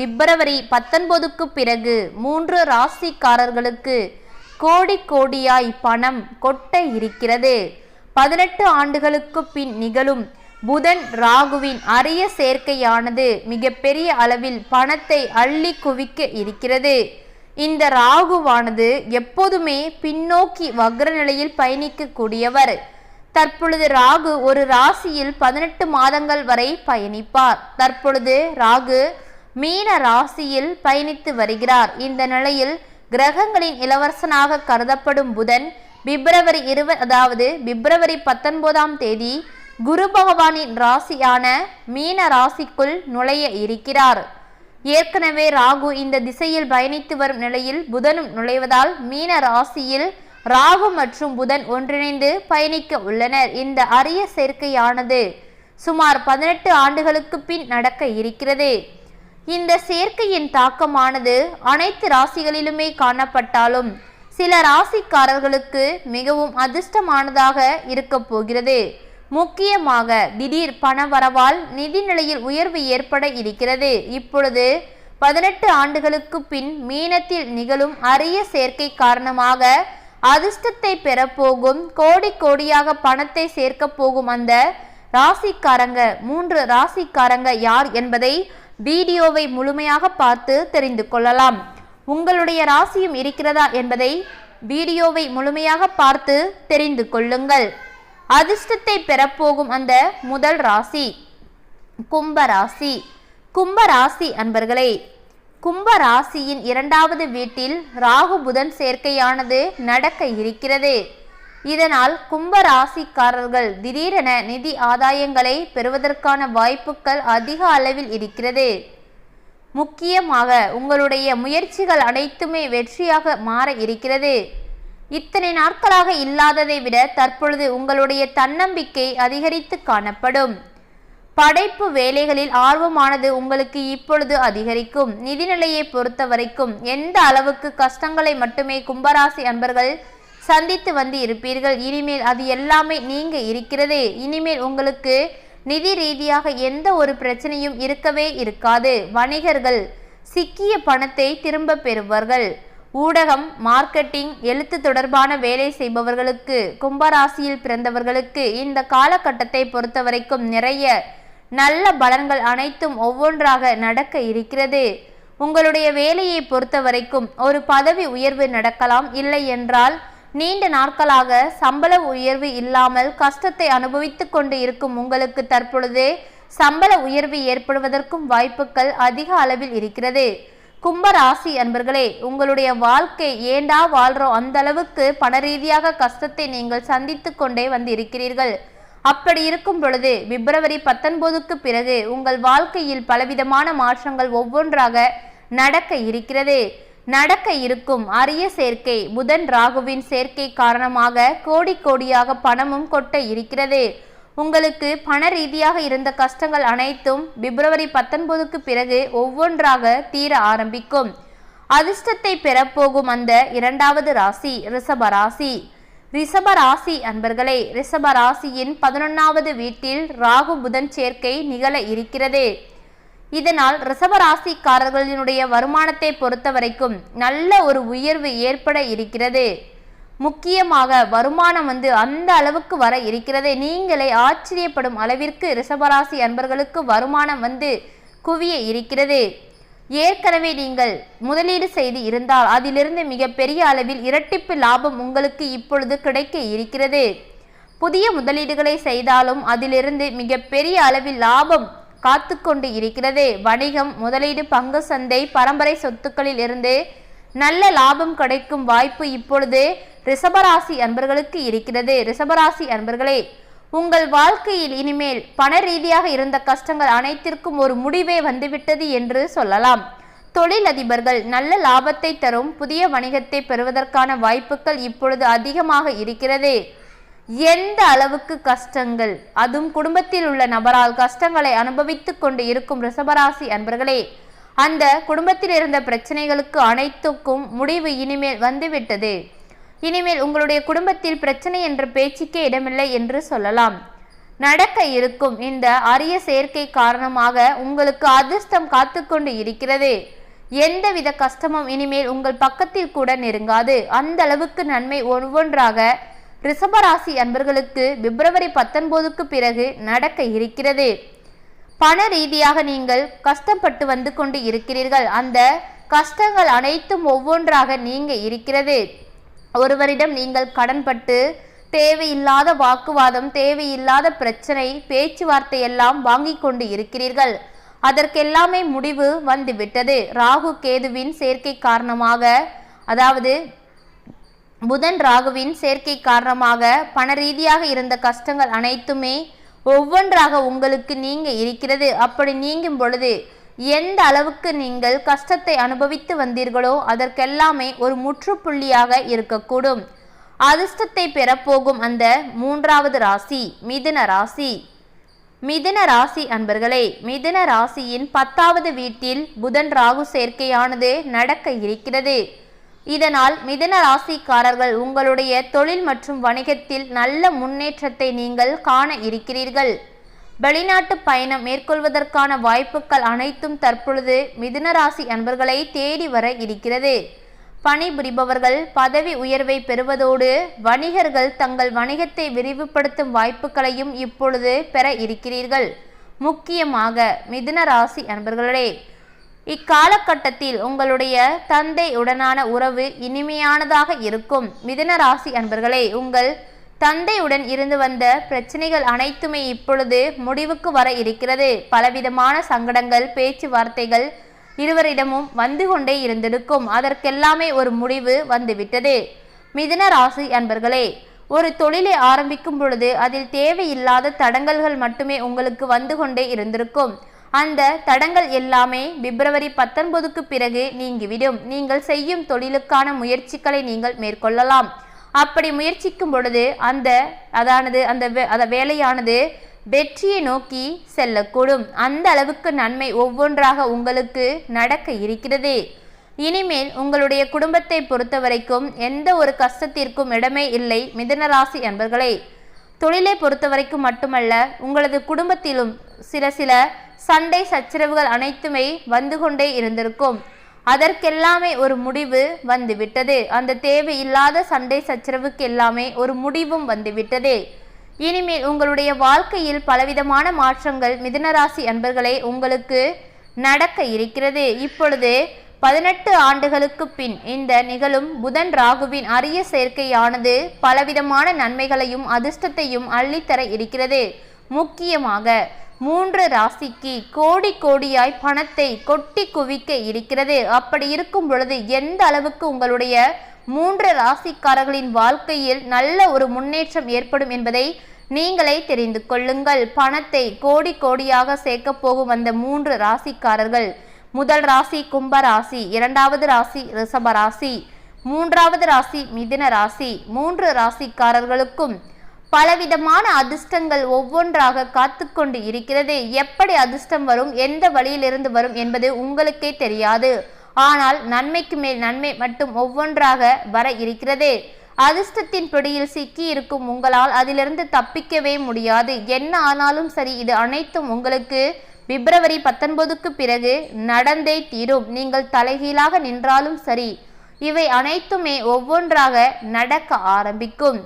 பிப்ரவரி பத்தொன்பதுக்கு பிறகு மூன்று ராசிக்காரர்களுக்கு கோடி கோடியாய் பணம் கொட்ட இருக்கிறது. பதினெட்டு ஆண்டுகளுக்கு பின் நிகழும் புதன் ராகுவின் அரிய சேர்க்கையானது மிகப்பெரிய அளவில் பணத்தை அள்ளி குவிக்க இருக்கிறது. இந்த ராகுவானது எப்போதுமே பின்னோக்கி வக்ர நிலையில் பயணிக்கக்கூடியவர். தற்பொழுது ராகு ஒரு ராசியில் பதினெட்டு மாதங்கள் வரை பயணிப்பார். தற்பொழுது ராகு மீன ராசியில் பயணித்து வருகிறார். இந்த நிலையில் கிரகங்களின் இளவரசனாக கருதப்படும் புதன் பிப்ரவரி இருவ அதாவது பிப்ரவரி பத்தொன்பதாம் தேதி குரு பகவானின் ராசியான மீன ராசிக்குள் நுழைய இருக்கிறார். ஏற்கனவே ராகு இந்த திசையில் பயணித்து வரும் நிலையில் புதனும் நுழைவதால் மீன ராசியில் ராகு மற்றும் புதன் ஒன்றிணைந்து பயணிக்க உள்ளனர். இந்த அரிய சேர்க்கையானது சுமார் பதினெட்டு ஆண்டுகளுக்கு பின் நடக்க இருக்கிறது. இந்த சேர்க்கையின் தாக்கமானது அனைத்து ராசிகளிலுமே காணப்பட்டாலும் சில ராசிக்காரர்களுக்கு மிகவும் அதிர்ஷ்டமானதாக இருக்க போகிறது. முக்கியமாக திடீர் பணவரவால் நிதி நிலையில் உயர்வு ஏற்பட இருக்கிறது. இப்பொழுது பதினெட்டு ஆண்டுகளுக்கு பின் மீனத்தில் நிகழும் அரிய சேர்க்கை காரணமாக அதிர்ஷ்டத்தை பெறப்போகும் கோடி கோடியாக பணத்தை சேர்க்க போகும் அந்த ராசிக்காரங்க மூன்று ராசிக்காரங்க யார் என்பதை வீடியோவை முழுமையாக பார்த்து தெரிந்து கொள்ளலாம். உங்களுடைய ராசியும் இருக்கிறதா என்பதை வீடியோவை முழுமையாக பார்த்து தெரிந்து கொள்ளுங்கள். அதிர்ஷ்டத்தை பெறப்போகும் அந்த முதல் ராசி கும்பராசி கும்பராசி அன்பர்களே கும்பராசியின் இரண்டாவது வீட்டில் ராகு புதன் சேர்க்கையானது நடக்க இருக்கிறது. இதனால் கும்ப ராசிக்காரர்கள் திடீரென நிதி ஆதாயங்களை பெறுவதற்கான வாய்ப்புகள் அதிக அளவில் இருக்கிறது. முக்கியமாக உங்களுடைய முயற்சிகள் அனைத்துமே வெற்றியாக மாற இருக்கிறது. இத்தனை நாட்களாக இல்லாததை விட தற்பொழுது உங்களுடைய தன்னம்பிக்கை அதிகரித்து காணப்படும். படைப்பு வேலைகளில் ஆர்வமானது உங்களுக்கு இப்பொழுது அதிகரிக்கும். நிதிநிலையை பொறுத்த வரைக்கும் எந்த அளவுக்கு கஷ்டங்களை மட்டுமே கும்பராசி அன்பர்கள் சந்தித்து வந்து இருப்பீர்கள். இனிமேல் அது எல்லாமே நீங்க இருக்கிறது. இனிமேல் உங்களுக்கு நிதி ரீதியாக எந்த ஒரு பிரச்சனையும் இருக்கவே இருக்காது. வணிகர்கள் சிக்கிய பணத்தை திரும்ப பெறுவார்கள். ஊடகம் மார்க்கெட்டிங் எழுத்து தொடர்பான வேலை செய்பவர்களுக்கு கும்பராசியில் பிறந்தவர்களுக்கு இந்த காலகட்டத்தை பொறுத்தவரைக்கும் நிறைய நல்ல பலன்கள் அனைத்தும் ஒவ்வொன்றாக நடக்க இருக்கிறது. உங்களுடைய வேலையை பொறுத்தவரைக்கும் ஒரு பதவி உயர்வு நடக்கலாம். இல்லை என்றால் நீண்ட நாட்களாக சம்பள உயர்வு இல்லாமல் கஷ்டத்தை அனுபவித்து கொண்டு இருக்கும் உங்களுக்கு தற்பொழுது சம்பள உயர்வு ஏற்படுவதற்கும் வாய்ப்புகள் அதிக அளவில் இருக்கிறது. கும்ப ராசி அன்பர்களே உங்களுடைய வாழ்க்கை ஏண்டா வாழ்றோம் அந்த அளவுக்கு பண ரீதியாக கஷ்டத்தை நீங்கள் சந்தித்து கொண்டே வந்து இருக்கிறீர்கள் அப்படி இருக்கும் பொழுது பிப்ரவரி பத்தொன்பதுக்கு பிறகு உங்கள் வாழ்க்கையில் பலவிதமான மாற்றங்கள் ஒவ்வொன்றாக நடக்க இருக்கிறது. நடக்க இருக்கும் அரிய சேர்க்கை. புதன் ராகுவின் சேர்க்கை காரணமாக கோடி கோடியாக பணமும் கொட்ட இருக்கிறது. உங்களுக்கு பண ரீதியாக இருந்த கஷ்டங்கள் அனைத்தும் பிப்ரவரி பத்தொன்பதுக்கு பிறகு ஒவ்வொன்றாக தீர ஆரம்பிக்கும். அதிர்ஷ்டத்தை பெறப்போகும் அந்த இரண்டாவது ராசி ரிஷப ராசி. ரிஷப ராசி அன்பர்களே ரிஷப ராசியின் பதினொன்னாவது வீட்டில் ராகு புதன் சேர்க்கை நிகழ இருக்கிறது. இதனால் ரிசவராசிக்காரர்களினுடைய வருமானத்தை பொறுத்த வரைக்கும் நல்ல ஒரு உயர்வு ஏற்பட இருக்கிறது. முக்கியமாக வருமானம் வந்து அந்த அளவுக்கு வர இருக்கிறது. நீங்களே ஆச்சரியப்படும் அளவிற்கு ரிஷபராசி அன்பர்களுக்கு வருமானம் வந்து குவிய இருக்கிறது. ஏற்கனவே நீங்கள் முதலீடு செய்து இருந்தால் அதிலிருந்து மிகப்பெரிய அளவில் இரட்டிப்பு லாபம் உங்களுக்கு இப்பொழுது கிடைக்க இருக்கிறது. புதிய முதலீடுகளை செய்தாலும் அதிலிருந்து மிகப்பெரிய அளவில் லாபம் காத்து கொண்டு இருக்கிறது. வணிகம் முதலீடு பங்கு சந்தை பரம்பரை சொத்துக்களில் இருந்து நல்ல லாபம் கிடைக்கும் வாய்ப்பு இப்பொழுது ரிஷபராசி அன்பர்களுக்கு இருக்கிறது. ரிஷபராசி அன்பர்களே உங்கள் வாழ்க்கையில் இனிமேல் பண ரீதியாக இருந்த கஷ்டங்கள் அனைத்திற்கும் ஒரு முடிவே வந்துவிட்டது என்று சொல்லலாம். தொழிலதிபர்கள் நல்ல லாபத்தை தரும் புதிய வணிகத்தை பெறுவதற்கான வாய்ப்புகள் இப்பொழுது அதிகமாக இருக்கிறது. எந்த அளவுக்கு கஷ்டங்கள்? அதுவும் குடும்பத்தில் உள்ள நபரால் கஷ்டங்களை அனுபவித்துக் கொண்டு இருக்கும் ரிஷபராசி அன்பர்களே அந்த குடும்பத்தில் இருந்த பிரச்சனைகளுக்கு அனைத்துக்கும் முடிவு இனிமேல் வந்துவிட்டது. இனிமேல் உங்களுடைய குடும்பத்தில் பிரச்சனை என்ற பேச்சுக்கே இடமில்லை என்று சொல்லலாம். நடக்க இருக்கும் இந்த அரிய சேர்க்கை காரணமாக உங்களுக்கு அதிர்ஷ்டம் காத்துக்கொண்டு இருக்கிறது. எந்தவித கஷ்டமும் இனிமேல் உங்கள் பக்கத்தில் கூட நெருங்காது. அந்த அளவுக்கு நன்மை ஒவ்வொன்றாக ரிஷபராசி அன்பர்களுக்கு பிப்ரவரி பத்தொன்பதுக்கு பிறகு நடக்க இருக்கிறது. பண ரீதியாக நீங்கள் கஷ்டப்பட்டு வந்து கொண்டு இருக்கிறீர்கள். அந்த கஷ்டங்கள் அனைத்தும் ஒவ்வொன்றாக நீங்க இருக்கிறது. ஒருவரிடம் நீங்கள் கடன்பட்டு தேவையில்லாத வாக்குவாதம் தேவையில்லாத பிரச்சனை பேச்சுவார்த்தை எல்லாம் வாங்கி கொண்டு இருக்கிறீர்கள். அதற்கெல்லாமே முடிவு வந்துவிட்டது. ராகு கேதுவின் சேர்க்கை காரணமாக அதாவது புதன் ராகுவின் சேர்க்கை காரணமாக பண ரீதியாக இருந்த கஷ்டங்கள் அனைத்துமே ஒவ்வொன்றாக உங்களுக்கு நீங்க இருக்கிறது. அப்படி நீங்கும் பொழுது எந்த அளவுக்கு நீங்கள் கஷ்டத்தை அனுபவித்து வந்தீர்களோ அதற்கெல்லாமே ஒரு முற்றுப்புள்ளியாக இருக்கக்கூடும். அதிர்ஷ்டத்தை பெறப்போகும் அந்த மூன்றாவது ராசி மிதுன ராசி. மிதுன ராசி அன்பர்களே மிதுன ராசியின் பத்தாவது வீட்டில் புதன் ராகு சேர்க்கையானது நடக்க இருக்கிறது. இதனால் மிதன ராசிக்காரர்கள் உங்களுடைய தொழில் மற்றும் வணிகத்தில் நல்ல முன்னேற்றத்தை நீங்கள் காண இருக்கிறீர்கள். வெளிநாட்டு பயணம் மேற்கொள்வதற்கான வாய்ப்புகள் அனைத்தும் தற்பொழுது மிதுன ராசி அன்பர்களை தேடி வர இருக்கிறது. பணிபுரிபவர்கள் பதவி உயர்வை பெறுவதோடு வணிகர்கள் தங்கள் வணிகத்தை விரிவுபடுத்தும் வாய்ப்புகளையும் இப்பொழுது பெற இருக்கிறீர்கள். முக்கியமாக மிதுன ராசி அன்பர்களே இக்காலகட்டத்தில் உங்களுடைய தந்தையுடனான உறவு இனிமையானதாக இருக்கும். மிதன ராசி அன்பர்களே உங்கள் தந்தையுடன் இருந்து வந்த பிரச்சனைகள் அனைத்துமே இப்பொழுது முடிவுக்கு வர இருக்கிறது. பலவிதமான சங்கடங்கள் பேச்சுவார்த்தைகள் இருவரிடமும் வந்து கொண்டே இருந்திருக்கும். அதற்கெல்லாமே ஒரு முடிவு வந்துவிட்டது. மிதுன ராசி அன்பர்களே ஒரு தொழிலை ஆரம்பிக்கும் பொழுது அதில் தேவையில்லாத தடங்கல்கள் மட்டுமே உங்களுக்கு வந்து கொண்டே இருந்திருக்கும். அந்த தடங்கள் எல்லாமே பிப்ரவரி பத்தொன்பதுக்கு பிறகு நீங்கிவிடும். நீங்கள் செய்யும் தொழிலுக்கான முயற்சிகளை நீங்கள் மேற்கொள்ளலாம். அப்படி முயற்சிக்கும் பொழுது அந்த அதானது அந்த அந்த வேலையானது வெற்றியை நோக்கி செல்லக்கூடும். அந்த அளவுக்கு நன்மை ஒவ்வொன்றாக உங்களுக்கு நடக்க இருக்கிறது. இனிமேல் உங்களுடைய குடும்பத்தை பொறுத்த வரைக்கும் எந்த ஒரு கஷ்டத்திற்கும் இடமே இல்லை மிதனராசி என்பர்களே. தொழிலை பொறுத்த வரைக்கும் மட்டுமல்ல உங்களது குடும்பத்திலும் சில சில சண்டை சச்சரவுகள் அனைத்துமே வந்து கொண்டே இருந்திருக்கும். அதற்கெல்லாமே ஒரு முடிவு வந்துவிட்டது. அந்த தேவையில்லாத சண்டை சச்சரவுக்கு எல்லாமே ஒரு முடிவும் வந்துவிட்டது. இனிமேல் உங்களுடைய வாழ்க்கையில் பலவிதமான மாற்றங்கள் மிதுனராசி அன்பர்களே உங்களுக்கு நடக்க இருக்கிறது. இப்பொழுது பதினெட்டு ஆண்டுகளுக்கு பின் இந்த நிகழும் புதன் ராகுவின் அரிய சேர்க்கையானது பலவிதமான நன்மைகளையும் அதிர்ஷ்டத்தையும் அள்ளித்தர இருக்கிறது. முக்கியமாக மூன்று ராசிக்கு கோடி கோடியாய் பணத்தை கொட்டி குவிக்க இருக்கிறது. அப்படி இருக்கும் பொழுது எந்த அளவுக்கு உங்களுடைய மூன்று ராசிக்காரர்களின் வாழ்க்கையில் நல்ல ஒரு முன்னேற்றம் ஏற்படும் என்பதை நீங்களே தெரிந்து கொள்ளுங்கள். பணத்தை கோடி கோடியாக சேர்க்க போகும் அந்த மூன்று ராசிக்காரர்கள். முதல் ராசி கும்ப ராசி இரண்டாவது ராசி ரிஷப ராசி மூன்றாவது ராசி மிதுன ராசி. மூன்று ராசிக்காரர்களுக்கும் பலவிதமான அதிர்ஷ்டங்கள் ஒவ்வொன்றாக காத்து கொண்டு இருக்கிறது. எப்படி அதிர்ஷ்டம் வரும்? எந்த வழியிலிருந்து வரும் என்பது உங்களுக்கே தெரியாது. ஆனால் நன்மைக்கு மேல் நன்மை மட்டும் ஒவ்வொன்றாக வர இருக்கிறது. அதிர்ஷ்டத்தின் பிடியில் சிக்கி இருக்கும் உங்களால் அதிலிருந்து தப்பிக்கவே முடியாது. என்ன ஆனாலும் சரி இது அனைத்தும் உங்களுக்கு பிப்ரவரி பத்தொன்பதுக்கு பிறகு நடந்தே தீரும். நீங்கள் தலைகீழாக நின்றாலும் சரி இவை அனைத்துமே ஒவ்வொன்றாக நடக்க ஆரம்பிக்கும்.